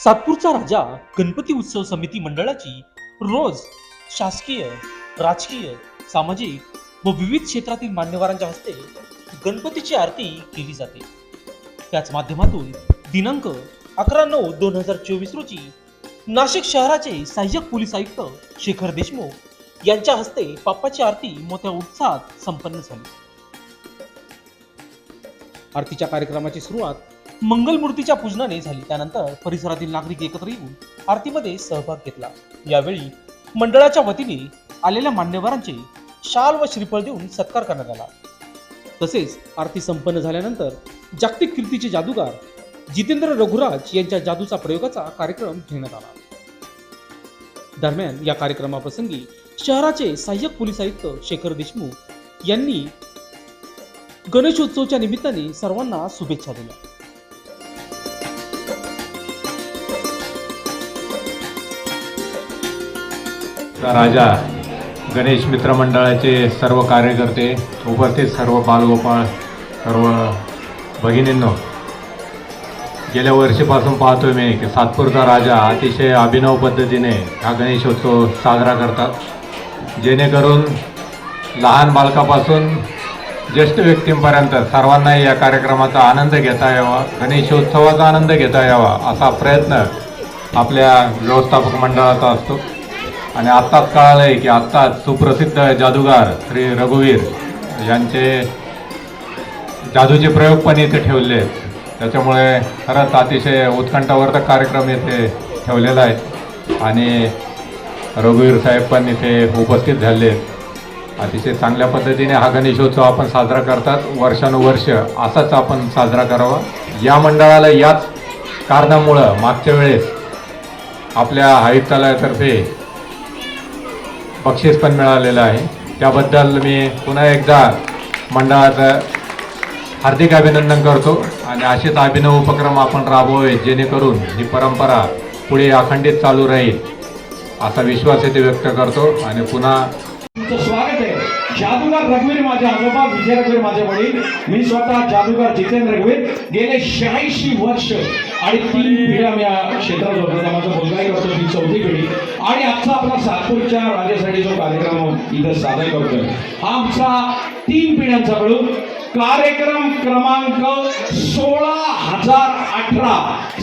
सातपूरचा राजा गणपती उत्सव समिती मंडळाची रोज शासकीय राजकीय सामाजिक व विविध क्षेत्रातील मान्यवरांच्या हस्ते गणपतीची आरती केली जाते. त्याच माध्यमातून दिनांक अकरा नऊ दोन हजार चोवीस रोजी नाशिक शहराचे सहाय्यक पोलीस आयुक्त शेखर देशमुख यांच्या हस्ते बाप्पाची आरती मोठ्या उत्साहात संपन्न झाली. आरतीच्या कार्यक्रमाची सुरुवात मंगलमूर्तीच्या पूजनाने झाली. त्यानंतर परिसरातील नागरिक एकत्र येऊन आरतीमध्ये सहभाग घेतला. यावेळी मंडळाच्या वतीने आलेल्या मान्यवरांचे शाल व श्रीफळ देऊन सत्कार करण्यात आला. तसेच आरती संपन्न झाल्यानंतर जागतिक कीर्तीचे जादूगार जितेंद्र रघुराज यांच्या जादूचा प्रयोगाचा कार्यक्रम घेण्यात आला. दरम्यान या कार्यक्रमाप्रसंगी शहराचे सहाय्यक पोलीस आयुक्त शेखर देशमुख यांनी गणेशोत्सवच्या निमित्ताने सर्वांना शुभेच्छा दिल्या. राजा गणेश मित्र मंडळाचे सर्व कार्यकर्ते उपस्थित सर्व बालगोपाळ सर्व भगिनींनो. गेल्या वर्षीपासून पाहतोय मी की सातपूरचा राजा अतिशय अभिनव पद्धतीने हा गणेशोत्सव साजरा करतात. जेणेकरून लहान बालकापासून ज्येष्ठ व्यक्तींपर्यंत सर्वांना या कार्यक्रमाचा आनंद घेता यावा गणेशोत्सवाचा आनंद घेता यावा असा प्रयत्न आपल्या व्यवस्थापक मंडळाचा असतो. आणि आत्ताच कळालं आहे की आत्ताच सुप्रसिद्ध जादूगार श्री रघुवीर यांचे जादूचे प्रयोग पण इथे ठेवले आहेत. त्याच्यामुळे खरंच अतिशय उत्कंठावर्धक कार्यक्रम इथे ठेवलेला आहे. आणि रघुवीर साहेब पण इथे उपस्थित झाले आहेत. अतिशय चांगल्या पद्धतीने हा गणेशोत्सव आपण साजरा करतात. वर्षानुवर्ष असाच आपण साजरा करावा. या मंडळाला याच कारणामुळं मागच्या वेळेस आपल्या आयुक्तालयातर्फे बक्षीस पण मिळालेलं आहे. त्याबद्दल मी पुन्हा एकदा मंडळाचं हार्दिक अभिनंदन करतो आणि असेच अभिनव उपक्रम आपण राबवावे जेणेकरून ही परंपरा पुढे अखंडित चालू राहील असा विश्वास येथे व्यक्त करतो. आणि पुन्हा स्वागत आहे. जादूगार रघुवीर माझे आजोबा विजय रघुवीर माझे वडील. मी स्वतः जादूगार जितेंद्र रघुवीर. गेले शहाऐंशी वर्ष आणि तीन पिढ्या मी या क्षेत्रात होतो आता माझा मुलगाही करतो ती चौथी पिढी आणि आजचा आपला सातपूरच्या राजासाठी जो कार्यक्रम इथं सादर करतोय हा आमचा तीन पिढ्यांचा मिळून कार्यक्रम क्रमांक सोळा हजार अठरा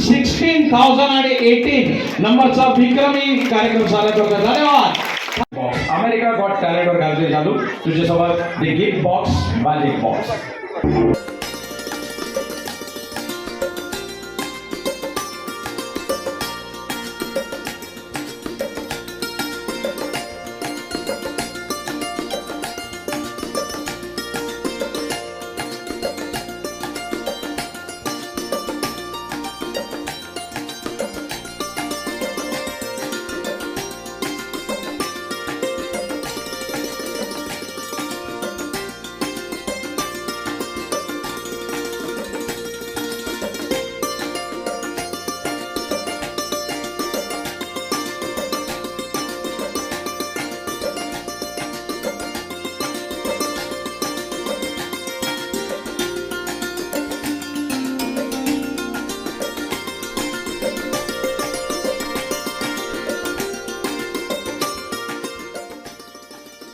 सिक्स्टीन थाउजंड आणि एटीन नंबरचा विक्रमी कार्यक्रम सादर करतोय. धन्यवाद. बॉक्स अमेरिका गॉट टॅलेंटवर गाजले जादू. तुझ्यासोबत the gift box magic box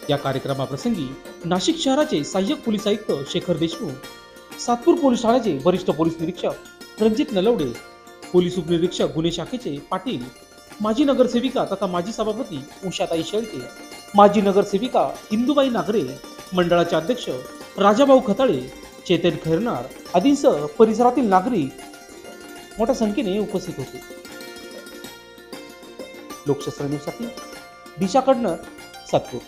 या कार्यक्रमाप्रसंगी नाशिक शहराचे सहाय्यक पोलीस आयुक्त शेखर देशमुख सातपूर पोलीस ठाण्याचे वरिष्ठ पोलीस निरीक्षक रणजित नलवडे पोलीस उपनिरीक्षक गुन्हे शाखेचे पाटील माजी नगरसेविका तथा माजी सभापती उषाताई शेळके माजी नगरसेविका इंदुबाई नागरे मंडळाचे अध्यक्ष राजाभाऊ खताळे चेतन खैरनार आदींसह परिसरातील नागरिक मोठ्या संख्येने उपस्थित होते. लोकशास्त्र न्यूजसाठी दिशा सातपूर.